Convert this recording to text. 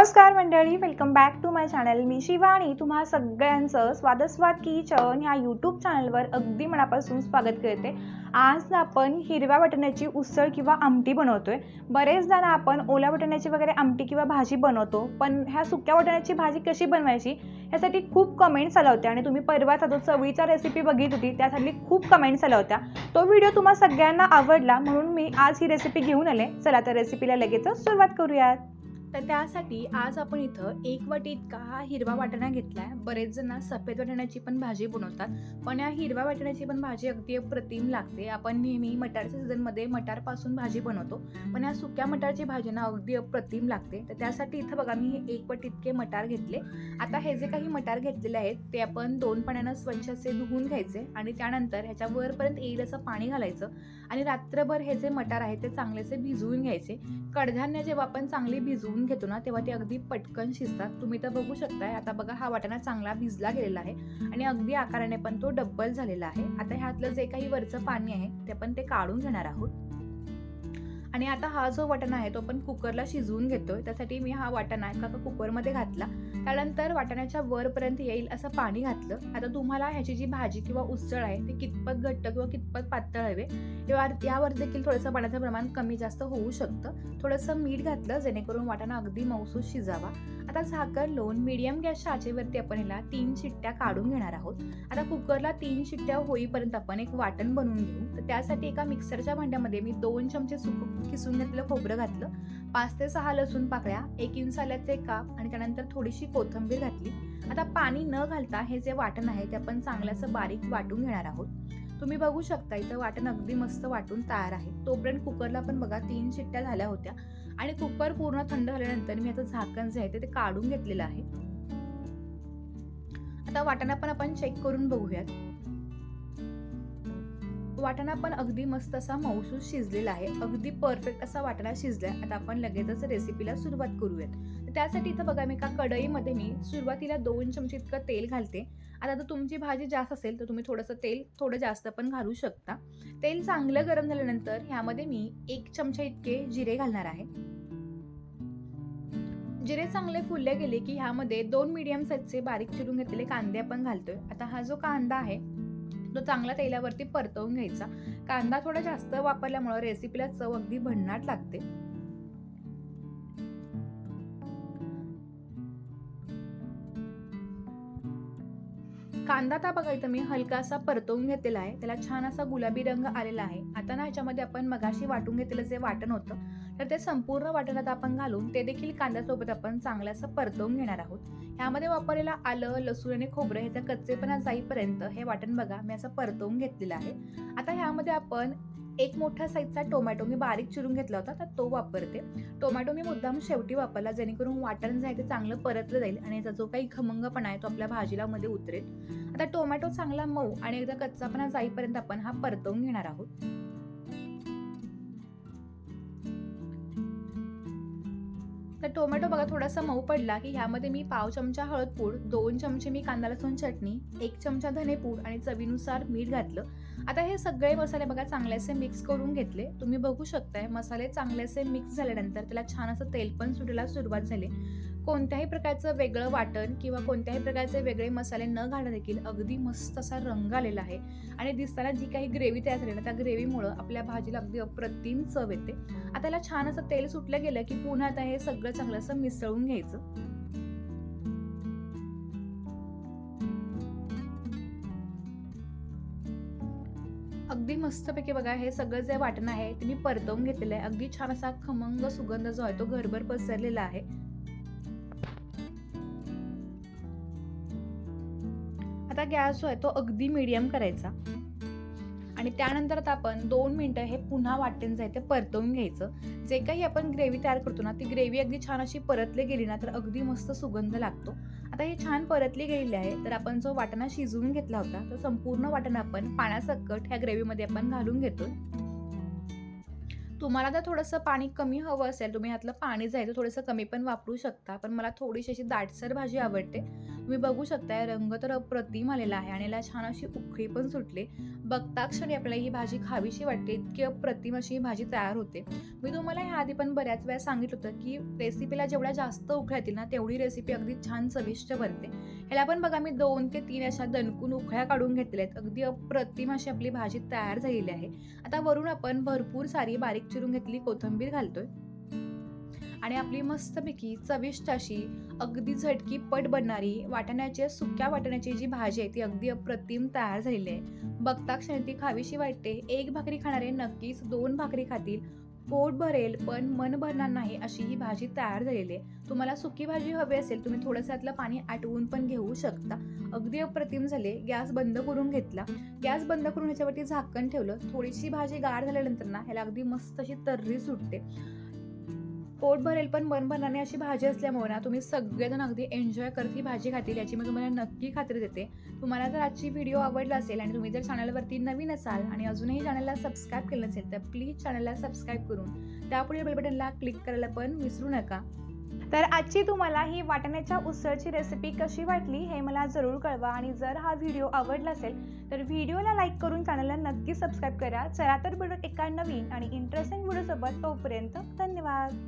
नमस्कार मंडळी welcome back to my channel मी शिवाणी तुम्हा सगळ्यांचं स्वादस्वाद किचन ह्या यूट्यूब चॅनलवर अगदी मनापासून स्वागत करते. आज आपण हिरव्या वाटण्याची उसळ किंवा आमटी बनवतोय. बरेचदा आपण ओल्या वाटण्याची वगैरे आमटी किंवा भाजी बनवतो पण ह्या सुक्या वाटण्याची भाजी कशी बनवायची ह्यासाठी खूप कमेंट्स आल्या होत्या आणि तुम्ही परवाचा जो चवळीचा रेसिपी बघित होती त्यासाठी खूप कमेंट्स आल्या होत्या. तो व्हिडिओ तुम्हा सगळ्यांना आवडला म्हणून मी आज ही रेसिपी घेऊन आले. चला तर रेसिपीला लगेचच सुरुवात करूयात. तर त्यासाठी आज आपण इथं एक वाटी इतका हा हिरवा वाटाणा घेतलाय. बरेच जण सफेद वाटाण्याची पण भाजी बनवतात. पण या हिरव्या वाटाण्याची पण भाजी अगदी अप्रतिम लागते. आपण नेहमी मटारच्या सीझनमध्ये मटारपासून भाजी बनवतो. पण या सुक्या मटारची भाजी ना अगदी अप्रतिम लागते. तर त्यासाठी इथं बघा मी हे एक वाटी इतके मटार घेतले. आता हे जे काही मटार घेतलेले आहेत ते आपण दोन पाण्यानं स्वच्छ असे धुवून घ्यायचे आणि त्यानंतर ह्याच्या वरपर्यंत येईल असं पाणी घालायचं आणि रात्रभर हे जे मटार आहे ते चांगलेसे भिजवून घ्यायचे. कडधान्य जेव्हा आपण चांगली भिजवून घेतो ना तेव्हा ते अगदी पटकन शिजतात. तुम्ही तर बघू शकताय आता बघा हा वाटाणा चांगला भिजला गेलेला आहे आणि अगदी आकाराने पण तो डब्बल झालेला आहे. आता ह्यातलं जे काही वरचं पाणी आहे ते पण ते काढून घेणार आहोत. आणि आता हा जो वाटाणा आहे तो आपण कुकरला शिजवून घेतोय. त्यासाठी मी हा वाटाणा एका कुकरमध्ये घातला. त्यानंतर वाटाण्याच्या वरपर्यंत येईल असं पाणी घातलं. आता तुम्हाला ह्याची जी भाजी किंवा उसळ आहे ती कितपत घट्ट किंवा कितपत पातळ हवे यावर यावर देखील थोडंसं पाण्याचं प्रमाण कमी जास्त होऊ शकतं. थोडंसं मीठ घातलं जेणेकरून वाटाणा अगदी मौसूस शिजावा. आता साखर लोन मीडियम गॅसच्या आचेवरती आपण याला तीन शिट्ट्या काढून घेणार आहोत. आता कुकरला तीन शिट्ट्या होईपर्यंत आपण एक वाटण बनवून घेऊ. तर त्यासाठी एका मिक्सरच्या भांड्यामध्ये मी दोन चमचे सुक किसून घेतलेलं खोबरं घातलं. पाच ते सहा लसूण पाकळ्या एक इंच आल्याचे काप आणि त्यानंतर थोडीशी कोथिंबीर घातली. आता पाणी न घालता हे जे वाटण आहे ते आपण चांगल्याचं बारीक वाटून घेणार आहोत. तुम्ही बघू शकता इथं वाटण अगदी मस्त वाटून तयार आहे. तोपर्यंत कुकरला पण बघा तीन शिट्ट्या झाल्या होत्या. आणि कुकर पूर्ण थंड झाल्यानंतर मी आता झाकण जे आहे ते काढून घेतलेलं आहे. आता वाटाणा पण आपण चेक करून बघूयात. वाटाणा पण अगदी मस्त असा मौसूस शिजलेला आहे. अगदी परफेक्ट असा वाटाणा शिजला आता आपण लगेचच रेसिपीला सुरुवात करूयात. त्यासाठी इथं बघा मी एका कढईमध्ये मी सुरुवातीला दोन चमचे इतकं तेल घालते. आता जर तुमची भाजी जास्त असेल तर तुम्ही थोडंसं तेल थोडं जास्त पण घालू शकता. तेल चांगलं गरम झाल्यानंतर ह्यामध्ये मी एक चमचा इतके जिरे घालणार आहे. जिरे चांगले फुलले गेले की ह्यामध्ये दोन मिडियम साईजचे बारीक चिरून घेतलेले कांदे आपण घालतोय. आता हा जो कांदा आहे तो चांगला तेलावरती परतवून घ्यायचा. कांदा थोडा जास्त वापरल्यामुळं रेसिपीला चव अगदी भन्नाट लागते. कांदा आता बघा इथं मी हलकासा परतवून घेतलेला आहे. त्याला छान असा गुलाबी रंग आलेला आहे. आता ना ह्याच्यामध्ये आपण मगाशी वाटून घेतलेलं जे वाटण होतं तर ते संपूर्ण वाटणात आपण घालून ते देखील कांद्यासोबत आपण चांगलं असं परतवून घेणार आहोत. ह्यामध्ये वापरलेला आलं लसूण आणि खोबरं ह्याचा कच्चेपणा जाईपर्यंत हे वाटण बघा मी असं परतवून घेतलेलं आहे. आता ह्यामध्ये आपण एक मोठा साईजचा टोमॅटो मी बारीक चिरून घेतला होता तर तो वापरते. टोमॅटो मी मुद्दाम शेवटी वापरला जेणेकरून वाटण जे आहे ते चांगलं परतलं जाईल आणि याचा जो काही खमंगपणा आहे तो आपल्या भाजीला मध्ये उतरेल. आता टोमॅटो चांगला मऊ आणि एकदा कच्चापणा जाईपर्यंत आपण हा परतवून घेणार आहोत. तर टोमॅटो बघा थोडासा मऊ पडला की ह्यामध्ये मी पाव चमचा हळद पूड दोन चमचे मी कांदा लसूण चटणी एक चमचा धनेपूड आणि चवीनुसार मीठ घातलं. आता हे सगळे मसाले बघा चांगलेसे मिक्स करून घेतले. तुम्ही बघू शकताय मसाले चांगलेसे मिक्स झाल्यानंतर त्याला छान असं तेल पण सुटायला सुरुवात झाली. कोणत्याही प्रकारचं वेगळं वाटण किंवा कोणत्याही प्रकारचे वेगळे मसाले न घालणं देखील अगदी मस्त असा रंग आलेला आहे. आणि दिसताना जी काही ग्रेव्ही तयार झाली ना त्या ग्रेव्हीमुळं आपल्या भाजीला अगदी अप्रतिम चव येते. आता याला छान असं तेल सुटलं गेलं की पुन्हा आता हे सगळं चांगलं असं मिसळून घ्यायचं. अगदी मस्तपैकी बघा हे सगळं जे वाटण आहे ते मी परतवून घेतलेलं आहे. अगदी छान असा खमंग सुगंध जो आहे तो घरभर पसरलेला आहे. आता गॅस जो आहे तो अगदी मीडियम करायचा. आणि त्यानंतर आता आपण दोन मिनटं हे पुन्हा वाटण जे आहे ते परतवून घ्यायचं. जे काही आपण ग्रेव्ही तयार करतो ना ती ग्रेव्ही अगदी छान अशी परतली गेली ना तर अगदी मस्त सुगंध लागतो. आता हे छान परतली गेलेली आहे तर आपण जो वाटाणा शिजवून घेतला होता तो संपूर्ण वाटाणा आपण पाण्यासकट ह्या ग्रेव्हीमध्ये आपण घालून घेतो तुम्हाला जर थोडंसं पाणी कमी हवं असेल तुम्ही ह्यातलं पाणी जायचं थोडंसं कमी पण वापरू शकता पण मला थोडीशी अशी दाटसर भाजी आवडते. तुम्ही बघू शकताय रंग तर अप्रतिम आलेला आहे आणि याला छान अशी उकळी पण सुटली. बघता क्षणी आपल्याला ही भाजी खावीशी वाटते इतकी अप्रतिम अशी ही भाजी तयार होते. मी तुम्हाला ह्या आधी पण बऱ्याच वेळा सांगितलं होतं की रेसिपीला जेवढ्या जास्त उकळ्या येतील ना तेवढी रेसिपी अगदी छान चविष्ट बनते. ह्याला पण बघा मी दोन ते तीन अशा दणकून उकळ्या काढून घेतलेल्या आहेत. अगदी अप्रतिम अशी आपली भाजी तयार झालेली आहे. आता वरून आपण भरपूर सारी बारीक चिरून घेतली कोथिंबीर घालतोय. आणि आपली मस्तपैकी चविष्ट अशी अगदी झटकी पट बनणारी वाटाण्याच्या सुक्या वाटाण्याची जी भाजी आहे ती अगदी अप्रतिम तयार झालेली आहे. बघता क्षणी ती खावीशी वाटते. एक भाकरी खाणारे नक्कीच दोन भाकरी खातील. पोट भरेल पण मन भरणार नाही अशी ही भाजी तयार झालेली आहे. तुम्हाला सुकी भाजी हवी असेल तुम्ही थोडंसं यातलं पाणी आटवून पण घेऊ शकता. अगदी अप्रतिम झाले. गॅस बंद करून घेतला. गॅस बंद करून ह्याच्यावरती झाकण ठेवलं. थोडीशी भाजी गार झाल्यानंतर ना ह्याला अगदी मस्त अशी तर्री सुटते. पोट भरेल पण मन भरणार नाही अशी भाजी असल्यामुळे ना तुम्ही सगळेजण अगदी एन्जॉय करत ही भाजी खातील याची मी तुम्हाला नक्की खात्री देते. तुम्हाला जर आजची व्हिडिओ आवडला असेल आणि तुम्ही जर चॅनलवरती नवीन असाल आणि अजूनही चॅनलला सबस्क्राईब केलं नसेल तर प्लीज चॅनलला सबस्क्राईब करून त्यापुढे बेल बटनला क्लिक करायला पण विसरू नका. तर आजची तुम्हाला ही वाटाण्याच्या उसळची रेसिपी कशी वाटली हे मला जरूर कळवा आणि जर हा व्हिडिओ आवडला असेल तर व्हिडिओला लाईक करून चॅनलला नक्की सबस्क्राईब करा. चला तर भेटून एका नवीन आणि इंटरेस्टिंग व्हिडिओसोबत तोपर्यंत धन्यवाद.